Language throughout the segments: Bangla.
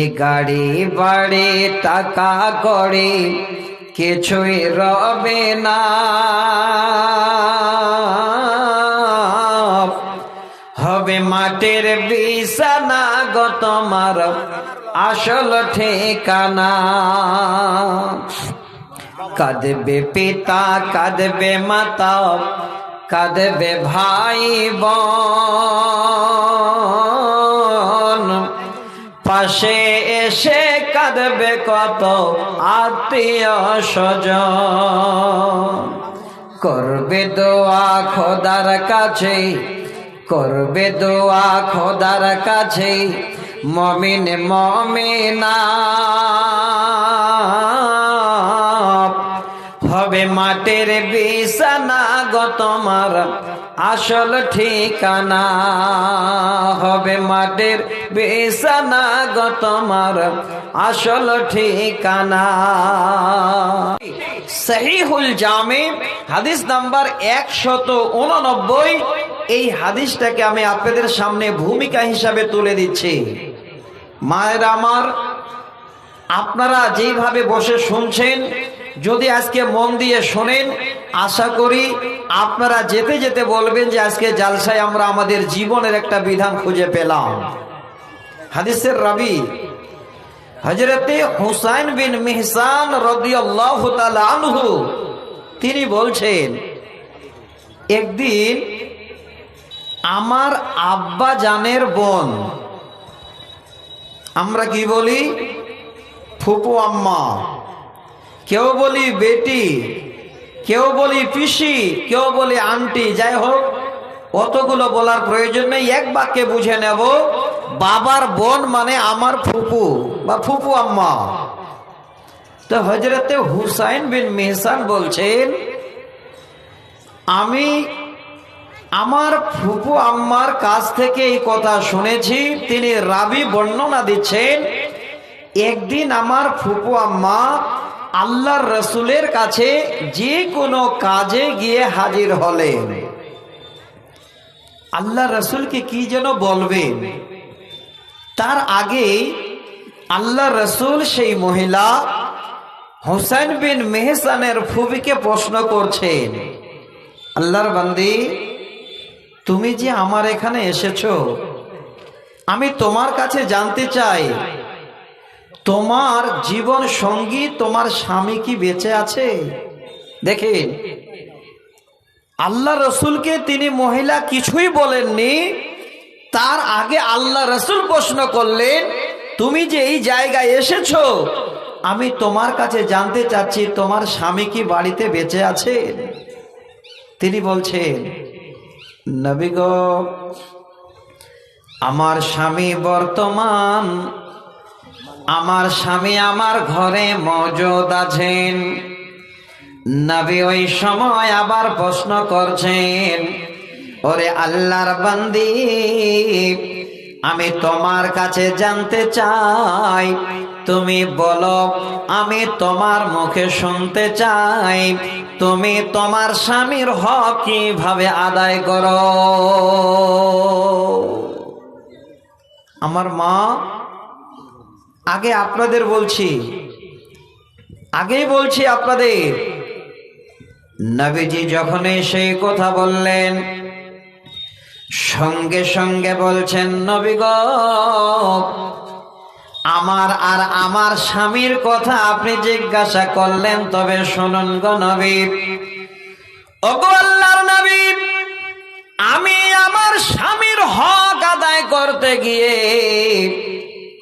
এ গাড়ি বাড়ি, টাকা করে কিছুই রবে না। হবে মাটির বিছানা গো তোমার আসল ঠিকানা। কাঁদবে পিতা, কাঁদবে মাতা, কাঁদবে ভাই বোন পাশে এসে কাঁদবে কত আত্মীয় স্বজন। করবে দোয়া খোদার কাছে করবে দোয়া খোদার কাছে মমিন মমিনা। হবে মাটির বিছানা গো তোমার আসল ঠিকানা হবে মাটির বিছানা গো তোমার। আসল ঠিকানা। সহিহুল জামে, হাদিস নাম্বার একশত উননব্বই। এই হাদিসটাকে আমি আপনাদের সামনে ভূমিকা হিসাবে তুলে দিচ্ছি। মায়ের আমার, আপনারা যেভাবে বসে শুনছেন যদি আজকে মন দিয়ে শোনেন, আশা করি আপনারা যেতে যেতে বলবেন যে আজকে জালসায় আমরা আমাদের জীবনের একটা বিধান খুঁজে পেলাম। হাদিসের রাবি হজরতে হুসাইন বিন মেহসান আনহু, তিনি বলছেন, একদিন আমার আব্বা জানের বোন, আমরা কি বলি? ফুপু আম্মা। কেউ বলি বেটি, কেউ বলি পিসি, কেউ বলি আন্টি, যাই হোক, অতগুলো বলার প্রয়োজন নেই, এক বাক্যে বুঝে নেব, বাবার বোন মানে আমার ফুপু বা ফুপু আম্মা। তো হজরতে হুসাইন বিন মেহসান বলছেন, আমি আমার ফুপু আম্মার কাছ থেকে এই কথা শুনেছি, তিনি রাবি বর্ণনা দিচ্ছেন, একদিন আমার ফুপু আম্মা আল্লাহর রসুলের কাছে যে কোনো কাজে গিয়ে হাজির হলেন। আল্লাহ রসুলকে কি যেন বলবেন? তার আগে আল্লাহ রসুল সেই মহিলা হোসেন বিন মেহসানের ফুবিকে প্রশ্ন করছেন, আল্লাহর বান্দি, তুমি যে আমার এখানে এসেছ, আমি তোমার কাছে জানতে চাই তোমার জীবন সঙ্গী তোমার স্বামী কি বেঁচে আছে? দেখে। আল্লাহ রসুলকে তিনি মহিলা কিছুই বলেননি। তার আগে আল্লাহ রসুল প্রশ্ন করলেন, তুমি যে এই জায়গায় এসেছ, আমি তোমার কাছে জানতে চাচ্ছি তোমার স্বামী কি বাড়িতে বেঁচে আছে? তিনি বলছেন নবীগ আমার স্বামী বর্তমান আমার স্বামী আমার ঘরে মজুদ আছেন। নবী ওই সময় আবার প্রশ্ন করছেন, ওরে আল্লাহর বান্দি, আমি তোমার কাছে জানতে চাই, তুমি বলো, আমি তোমার মুখে শুনতে চাই, তুমি তোমার স্বামীর হক কীভাবে আদায় করো? আমার মা আগে আপনাদের বলছি। আগেই বলছি আপনাদের। নবীজি যখন সেই কথা বললেন, সঙ্গে সঙ্গে বলছেন নবীগ আমার আর আমার স্বামীর কথা আপনি জিজ্ঞাসা করলেন, তবে শুনুন গো নবী। ওগো আল্লাহর নবী, আমি আমার স্বামীর হক আদায় করতে গিয়ে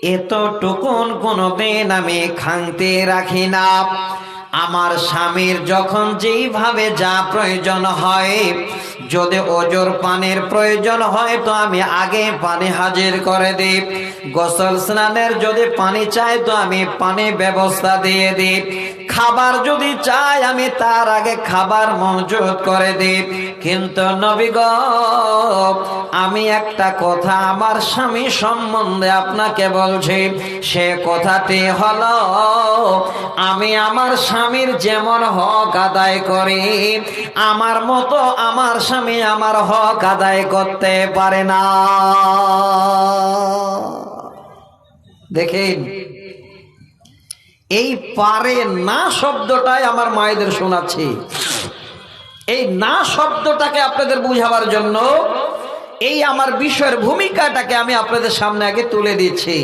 এতটুকুন কোনোদিন আমি খাংতে রাখি না। আমার স্বামীর যখন যেইভাবে যা প্রয়োজন হয়, যদি ওজোর পানির প্রয়োজন হয়, তো আমি আগে পানি হাজির করে দিই। গোসল স্নানের যদি পানি চাই, তো আমি পানি ব্যবস্থা দিয়ে দিই। খাবার যদি চাই, আমি তার আগে খাবার মজুদ করে দিই। কিন্তু নবীগ আমি একটা কথা আমার স্বামী সম্বন্ধে আপনাকে বলছি। সে কথাটি হলো, আমি আমার স্বামীর যেমন হক আদায় করি, আমার মতো আমার স্বামী আমার হক আদায় করতে পারে না। দেখেন এই পারে না শব্দটাই আমার মায়েদের শোনাচ্ছি। এই না শব্দটাকে আপনাদের বুঝাবার জন্য এই আমার বিষয়ের ভূমিকাটাকে আমি আপনাদের সামনে আগে তুলে দিচ্ছি।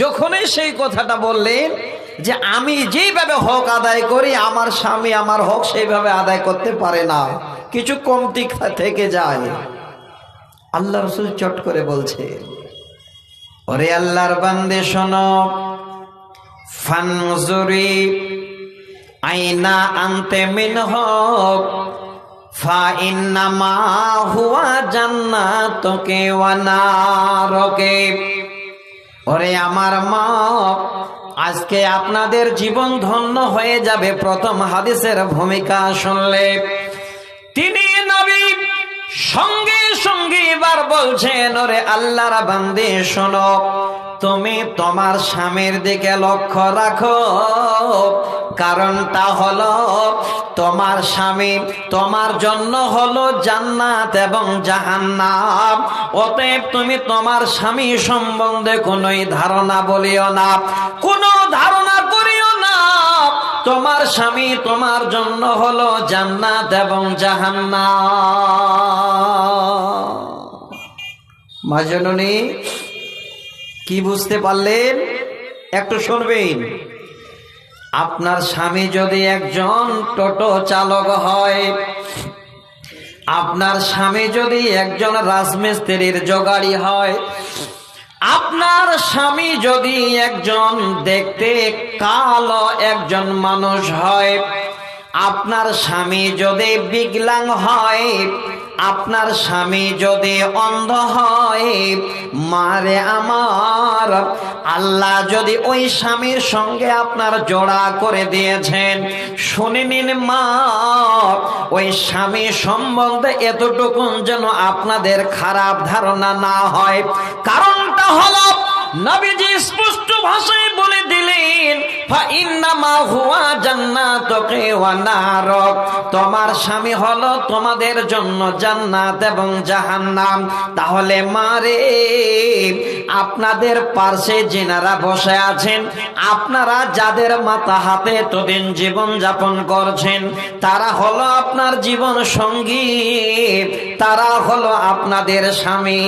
যখনই সেই কথাটা বললেন যে আমি যেইভাবে হক আদায় করি, আমার স্বামী আমার হক সেইভাবে আদায় করতে পারে না। কিছু কমতি থেকে যায়। আল্লাহ রসুল চট করে বলছে, ওরে আল্লাহর বান্দে শোনো ফানজুরি আইনা আনতে মিন হোক, ফা ইন্নামা হুয়া জান্নাতকে ওয়া নারকে। ওরে আমার মা, আজকে আপনাদের জীবন ধন্য হয়ে যাবে প্রথম হাদিসের ভূমিকা শুনলে। তিনি নবী সঙ্গে সঙ্গে এবার বলছেন, ওরে আল্লাহর বান্দে শোনো তুমি তোমার স্বামীর দিকে লক্ষ্য রাখো। কারণটা হলো, তোমার স্বামী তোমার জন্য হলো জান্নাত এবং জাহান্নাম। অতএব তুমি তোমার স্বামী সম্বন্ধে কোনোই ধারণা বলিও না। কোনো ধারণা করিও না। তোমার স্বামী তোমার জন্য হলো জান্নাত এবং জাহান্নাম। মাজননী কি বুঝতে পারলেন? একটু শুনবেন। আপনার স্বামী যদি একজন টোটো চালক হয়, আপনার স্বামী যদি একজন রাজমিস্ত্রির জোগাড়ি হয়, আপনার স্বামী যদি একজন দেখতে কালো একজন মানুষ হয়, আপনার স্বামী যদি বিকলাং হয় আপনার স্বামী যদি অন্ধ হয়, মারে আমার। আল্লাহ যদি ওই স্বামীর সঙ্গে আপনার জোড়া করে দিয়েছেন, শুনে নিন মা, ওই স্বামী সম্বন্ধে এতটুকুন যেন আপনাদের খারাপ ধারণা না হয়। কারণটা হলো নবীজি স্পষ্ট ভাষায় বলে দিলেন তোমার স্বামী হলো তোমাদের জন্য জান্নাত এবং জাহান্নাম। তাহলে মারে আপনাদের পার্শ্বে যেনারা বসে আছেন, আপনারা যাদের মাথা হাতে এতদিন জীবন যাপন করছেন, তারা হলো আপনার জীবন সঙ্গী, তারা হলো আপনাদের স্বামী।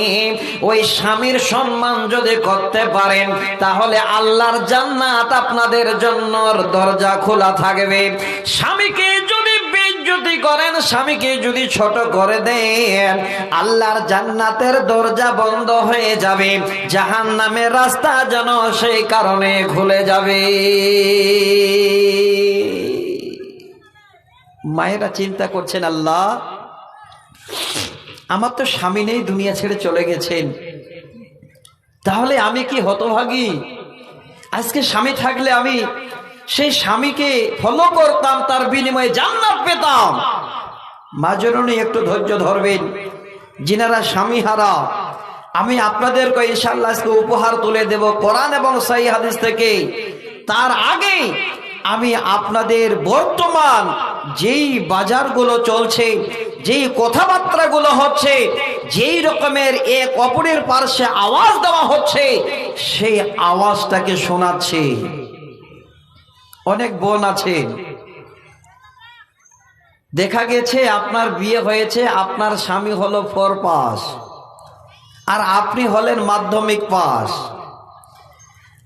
ওই স্বামীর সম্মান যদি করতে পারেন, তাহলে আল্লাহর জান্নাত আপনাদের জন্য দরজা খোলা থাকবে। স্বামীকে যদি বেজ্জতি করেন, স্বামীকে যদি ছোট করে দেন, আল্লাহর জান্নাতের দরজা বন্ধ হয়ে যাবে জাহান নামের রাস্তা যেন সেই কারণে খুলে যাবে। মায়েরা চিন্তা করছেন, আল্লাহ, আমার তো স্বামী নেই, দুনিয়া ছেড়ে চলে গেছেন। তাহলে আমি কি হতভাগী? আজকে স্বামী থাকলে আমি সেই স্বামীকে ফলো করতাম, তার বিনিময়ে জান্নাত পেতাম। মাঝরণে একটু ধৈর্য ধরবেন। যিনারা স্বামী হারা আমি আপনাদেরকে ইনশাল্লাহ উপহার তুলে দেব কোরআন এবং সাই হাদিস থেকে। তার আগে আমি আপনাদের বর্তমান যেই বাজারগুলো চলছে, যেই কথাবার্তাগুলো হচ্ছে, যেই রকমের এক অপরের পার্শ্বে আওয়াজ দেওয়া হচ্ছে, সেই আওয়াজটাকে শোনাচ্ছে। অনেক বোন আছে। দেখা গেছে আপনার বিয়ে হয়েছে, আপনার স্বামী হলো ফোর পাস, আর আপনি হলেন মাধ্যমিক পাস।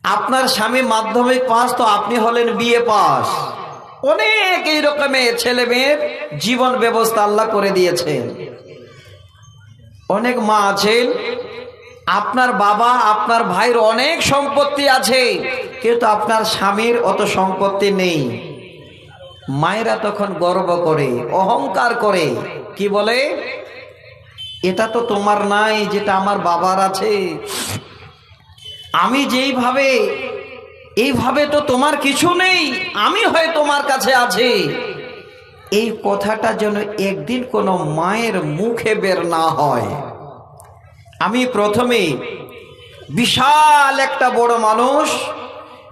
আপনার স্বামী মাধ্যমিক পাস তো আপনি হলেন বিয়ে পাস। অনেক এই রকমের ছেলে মেয়ের জীবন ব্যবস্থা আল্লাহ করে দিয়েছেন। অনেক মা আছেন, আপনার বাবা, আপনার ভাইয়ের অনেক সম্পত্তি আছে, কিন্তু আপনার স্বামীর অত সম্পত্তি নেই। মায়েরা তখন গর্ব করে, অহংকার করে, কি বলে? এটা তো তোমার নাই, যেটা আমার বাবার আছে। আমি যেইভাবে, এইভাবে তো তোমার কিছু নেই, আমি হয় তোমার কাছে আছি। এই কথাটা যেন একদিন কোনো মায়ের মুখে বের না হয়। আমি প্রথমে বিশাল একটা বড় মানুষ,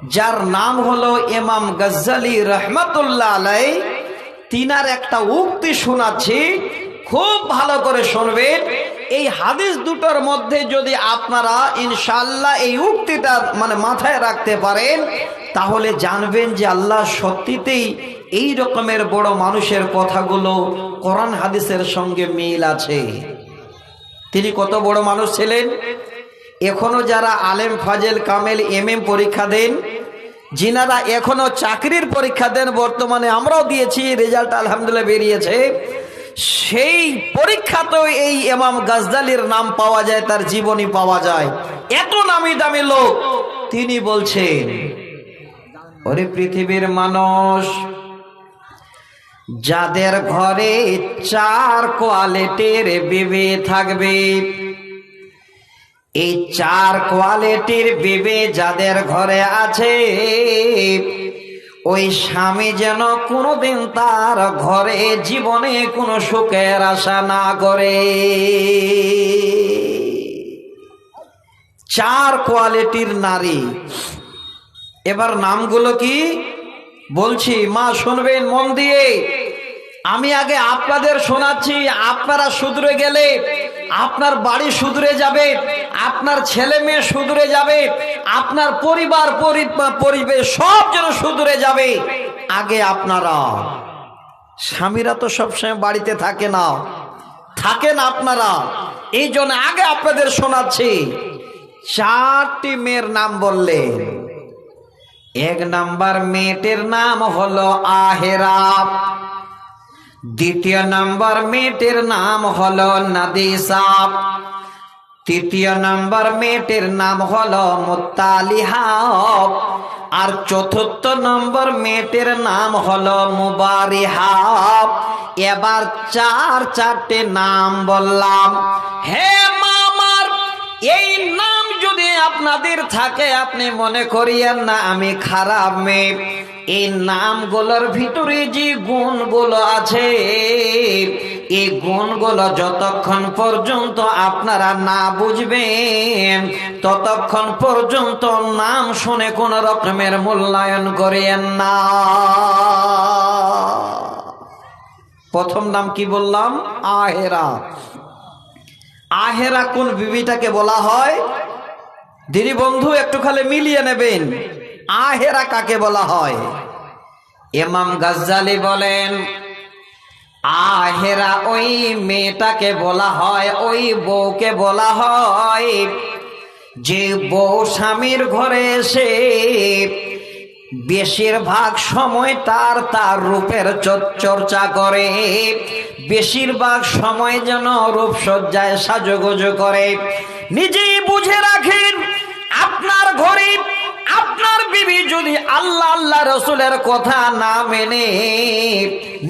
যার নাম হলো এমাম গজ্জালি রহমতুল্লাহ আলাই তিনার একটা উক্তি শোনাচ্ছি, খুব ভালো করে শুনবেন। এই হাদিস দুটোর মধ্যে যদি আপনারা ইনশাল্লাহ এই উক্তিটা মানে মাথায় রাখতে পারেন, তাহলে জানবেন যে আল্লাহ সত্যিতেই এই রকমের বড় মানুষের কথাগুলো কোরআন হাদিসের সঙ্গে মিল আছে। তিনি কত বড় মানুষ ছিলেন? এখনও যারা আলেম, ফাজেল, কামেল এম এম পরীক্ষা দেন, যিনারা এখনও চাকরির পরীক্ষা দেন, বর্তমানে আমরাও দিয়েছি, রেজাল্ট আলহামদুলিল্লাহ বেরিয়েছে। সেই পরীক্ষাতেও এই এমাম গাজদালির নাম পাওয়া যায়, তার জীবনী পাওয়া যায়। এত নামি দামি লোক, তিনি বলছেন, ওরে পৃথিবীর মানুষ, যাদের ঘরে চার কোয়ালিটির বিবে থাকবে, এই চার কোয়ালিটির বিবে যাদের ঘরে আছে ওই স্বামী যেন কোনোদিন তার ঘরে জীবনে কোনো সুখের আশা না করে। চার কোয়ালিটির নারী। এবার নামগুলো কি? বলছি, মা, শুনবেন, মন দিয়ে। আমি আগে আপনাদের শোনাচ্ছি, আপনারা শুধরে গেলে আপনার বাড়ি শুধরে যাবে, আপনার ছেলে মেয়ে শুধরে যাবে, আপনার পরিবার পরিবেশ সব যেন শুধরে যাবে। আগে আপনারা। স্বামীরা তো সবসময় বাড়িতে থাকে না। থাকেন আপনারা। এই জন্য আগে আপনাদের শোনাচ্ছি। চারটি মেয়ের নাম বললেন। এক নাম্বার মেয়েটির নাম হলো আহেরা দ্বিতীয় নাম্বার মেয়েটির নাম হলো নাদিসাব তৃতীয় নাম্বার মেয়েটির নাম হলো মুতালিহাব আর চতুর্থ নম্বর মেয়েটির নাম হলো মুবারিহাব এবার চার চারটে নাম বললাম। হে মামার, এই আপনাদের থাকে, আপনি মনে করিয়েন না, আমি খারাপ মেয়ে। এই নামগুলোর ভিতরে যে গুণগুলো আছে, এই গুণগুলো যতক্ষণ পর্যন্ত আপনারা না বুঝবেন, ততক্ষণ পর্যন্ত নাম শুনে কোন রকমের মূল্যায়ন করিয়েন না। প্রথম নাম কি বললাম? আহেরা। আহেরা কোন বিবিটাকে বলা হয়? দিদি বন্ধু একটু খালে মিলিয়ে নেবেন। আহেরা কাকে বলা হয়? এমাম গাজ্জালি বলেন, আহেরা ওই মেয়েটাকে বলা হয়, ওই বউকে বলা হয়, যে বউ স্বামীর ঘরে এসে বেশিরভাগ সময় তার তার রূপের চর্চা করে, বেশিরভাগ সময় যেন রূপসজ্জায় সাজগোজ করে। নিজেই বুঝে রাখেন আপনার ঘরে বিবি যদি আল্লাহ আল্লাহ রসুলের কথা না মেনে,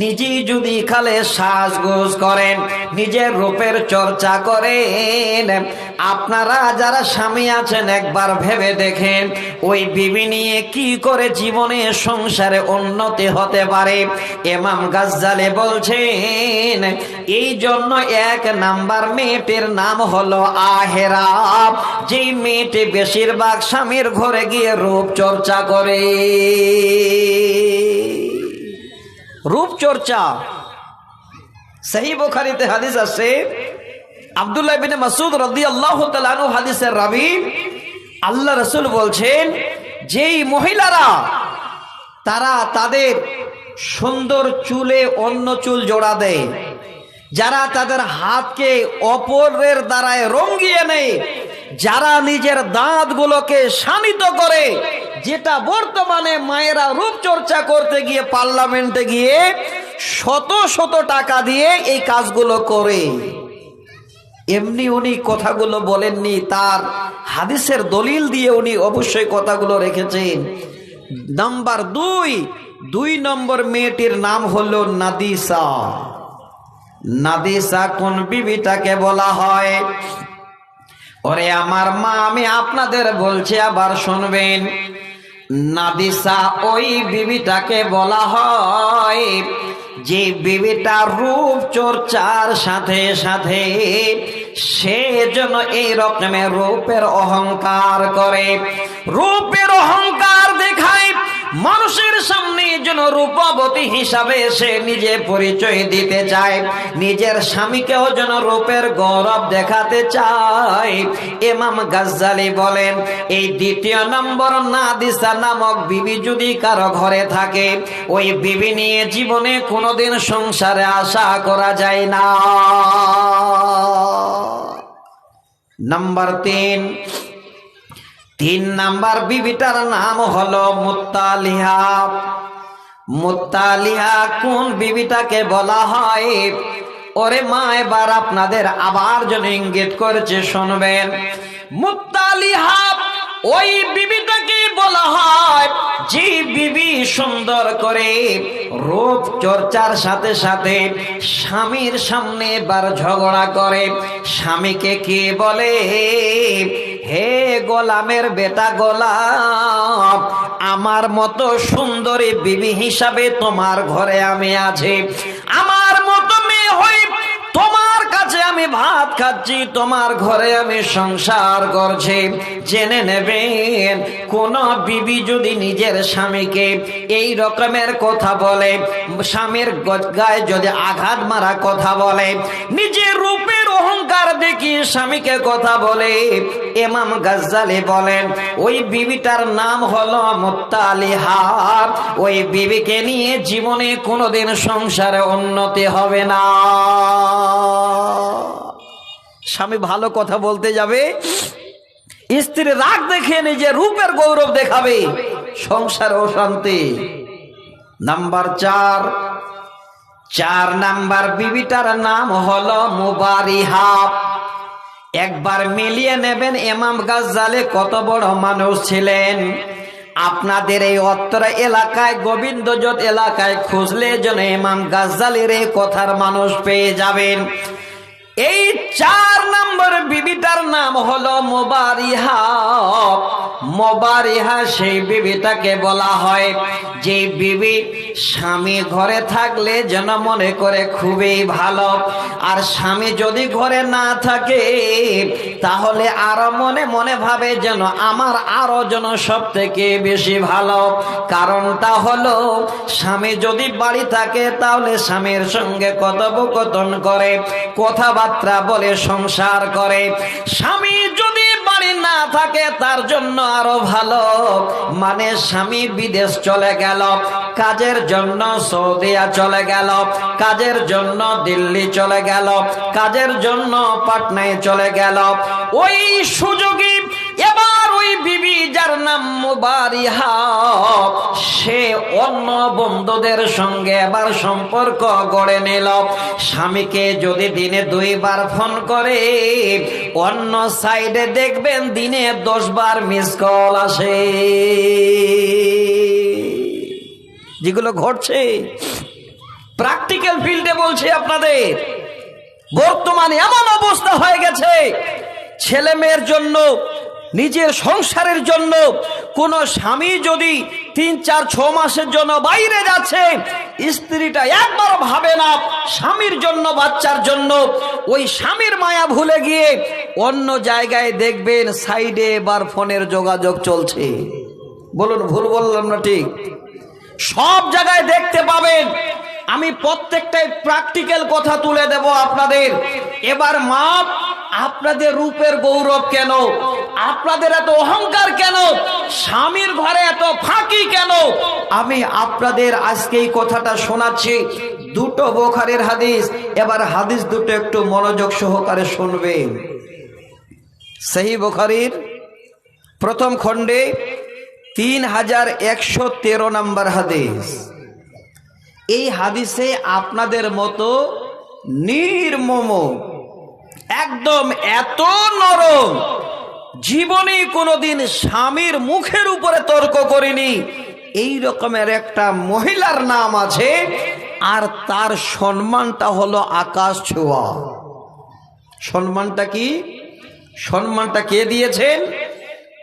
নিজেই যদি খালে সাজগোজ করেন, নিজের রূপের চর্চা করেন, আপনারা যারা স্বামী আছেন, একবার ভেবে দেখেন, ওই বিবি নিয়ে কি করে জীবনে সংসারে উন্নতি হতে পারে? এমাম গাজ্জালে বলছেন, এই জন্য এক নাম্বার মেয়েটির নাম হলো আহেরা। যেই মেয়েটি বেশিরভাগ স্বামীর ঘরে গিয়ে রূপ চর্চা করে। রূপ চর্চা সেই বোখারিতে হাদিস আছে, আবদুল্লাহ বিন মাসুদ রদি আল্লাহ তালু হাদিসের রাবি, আল্লাহ রসুল বলছেন, যেই মহিলারা, তারা তাদের সুন্দর চুলে অন্য চুল জোড়া দেয়। যারা তাদের হাতকে অপরের দ্বারায় রঙ্গিয়ে নেয়, যারা নিজের দাঁতগুলোকে শানিত করে যেটা বর্তমানে মায়েরা রূপচর্চা করতে গিয়ে পার্লামেন্টে গিয়ে শত শত টাকা দিয়ে এই কাজগুলো করে। এমনি উনি কথাগুলো বলেননি, তার হাদিসের দলিল দিয়ে উনি অবশ্যই কথাগুলো রেখেছেন। নাম্বার দুই দুই নম্বর মেয়েটির নাম হলো নাদিসা। নাদিসা কোন বিবিটাকে বলা হয়? ওরে আমার মা, আমি আপনাদের বলছি, আবার শুনবেন। নাদিসা ওই বিবিটাকে বলা হয় যে বিবিটা রূপ চর্চার সাথে সাথে সে যেন এই রকমের রূপের অহংকার করে। রূপের অহংকার দেখায় মানুষের সামনে যেন রূপবতী হিসাবে সে নিজে পরিচয় দিতে চায়, নিজের স্বামীকেও যেন রূপের গৌরব দেখাতে চায়। এমাম গাজ্জালি বলেন, এই দ্বিতীয় নম্বর নাদিসা নামক বিবি যদি কারও ঘরে থাকে, ওই বিবি নিয়ে জীবনে কোনোদিন সংসারে আশা করা যায় না। নাম্বার তিন তিন নাম্বার বিবিটার নাম হলো মুত্তালিহা। মুত্তালিহা কোন বিবিটাকে বলা হয়? ওরে মা, এবার আপনাদের আবার যেন ইঙ্গিত করেছে, শুনবেন। মুত্তালিহা ওই বিবিটাকে বলা হয় যে বিবি সুন্দর করে রূপ চর্চার সাথে সাথে স্বামীর সামনে এবার ঝগড়া করে। স্বামীকে কে বলে? হে গোলামের বেটা গোলাম, আমার মতো সুন্দরী বিবি হিসাবে তোমার ঘরে আমি আছি। আমার মতো মেয়ে হই তোমার কাছে আমি ভাত খাচ্ছি, তোমার ঘরে আমি সংসার করছি। জেনে নেবেন, কোন বিবি যদি নিজের স্বামীকে এই রকমের কথা বলে, স্বামীর গায়ে যদি আঘাত মারা কথা বলে, নিজের রূপের অহংকার দেখি স্বামীকে কথা বলে। এমাম গাজ্জালি বলেন, ওই বিবিটার নাম হলো মুত্তালিহা ওই বিবিকে নিয়ে জীবনে কোনোদিন সংসারে উন্নতি হবে না। স্বামী ভালো কথা বলতে যাবে। স্ত্রী রাগ দেখে নিজে রূপের গৌরব দেখাবে। সংসার অশান্তি। নাম্বার চার চার নাম্বার বিবিটার নাম হলো মুবারিহা একবার মিলিয়ে নেবেন এমাম গাজ্জালে কত বড় মানুষ ছিলেন। আপনাদের এই অত্র এলাকায়, গোবিন্দজত এলাকায় খুঁজলে যেন এমাম গাজ্জালের এই কথার মানুষ পেয়ে যাবেন। এই চার নম্বর বিবিটার নাম হলো মোবারিহা। মোবারিহা সেই বিবিটাকে বলা হয়। যে বিবি স্বামী ঘরে থাকলে যেন মনে করে খুবই ভালো। আর স্বামী যদি ঘরে না থাকে, তাহলে আরও মনে মনে ভাবে যেন আমার আরও যেন সব থেকে বেশি ভালো। কারণটা হলো, স্বামী যদি বাড়ি থাকে, তাহলে স্বামীর সঙ্গে কথোপকথন করে কথাবার্তা বলে সংসার করে। স্বামী যদি বাড়ি না থাকে, তার জন্য আরও ভালো। মানে স্বামী বিদেশ চলে গেল, কাজের জন্য সৌদিয়া চলে গেল, কাজের জন্য দিল্লি চলে গেল, কাজের জন্য পাটনায় চলে গেল। ওই সুযোগী এবার ওই বিবি যার নাম মুবারিহা, সে অন্য বন্ধুদের সঙ্গে এবার সম্পর্ক গড়ে নিল। স্বামীকে যদি দিনে দুইবার ফোন করে, অন্য সাইডে দেখবেন দিনে দশ বার মিস কল আসে। যেগুলো ঘটছে, প্র্যাকটিক্যাল ফিল্ডে বলছে আপনাদের, বর্তমানে এমন অবস্থা হয়ে গেছে, ছেলে মেয়ের জন্য নিজের সংসারের জন্য কোন স্বামী যদি তিন, চার, ছ মাসের জন্য বাইরে যাচ্ছে, স্ত্রীটা একবার ভাবে না স্বামীর জন্য, বাচ্চার জন্য। ওই স্বামীর মায়া ভুলে গিয়ে অন্য জায়গায় দেখবেন সাইডে বার ফোনের যোগাযোগ চলছে। বলুন, ভুল বললাম না ঠিক? সব জায়গায় দেখতে পাবেন। আমি প্রত্যেকটাই প্র্যাকটিক্যাল কথা তুলে দেব আপনাদের। এবার মাপ আপনাদের রূপের গৌরব কেন? আপনাদের এত অহংকার কেন? স্বামীর ঘরে এত ফাঁকি কেন? আমি আপনাদের আজকে এই কথাটা শোনাচ্ছি। দুটো বোখারের হাদিস, এবার হাদিস দুটো একটু মনোযোগ সহকারে শুনবেন। সেই বোখারির প্রথম খণ্ডে তিন হাজার একশো তেরো নম্বর হাদিস। এই হাদিসে আপনাদের মতো নির্মম একদম এত নরম। জীবনে কোনোদিন স্বামীর মুখের উপরে তর্ক করিনি। এই রকমের একটা মহিলার নাম আছে, আর তার সম্মানটা হলো আকাশ ছোঁয়া। সম্মানটা কি? সম্মানটা কে দিয়েছেন?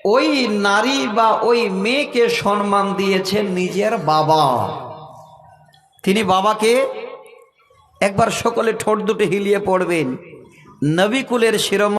ওই নারী বা ওই মেয়েকে সম্মান দিয়েছেন নিজের বাবা। তিনি বাবাকে একবার সকলে ঠোঁট দুটো হিলিয়ে পড়বেন। নবিকুলের শিরোমণি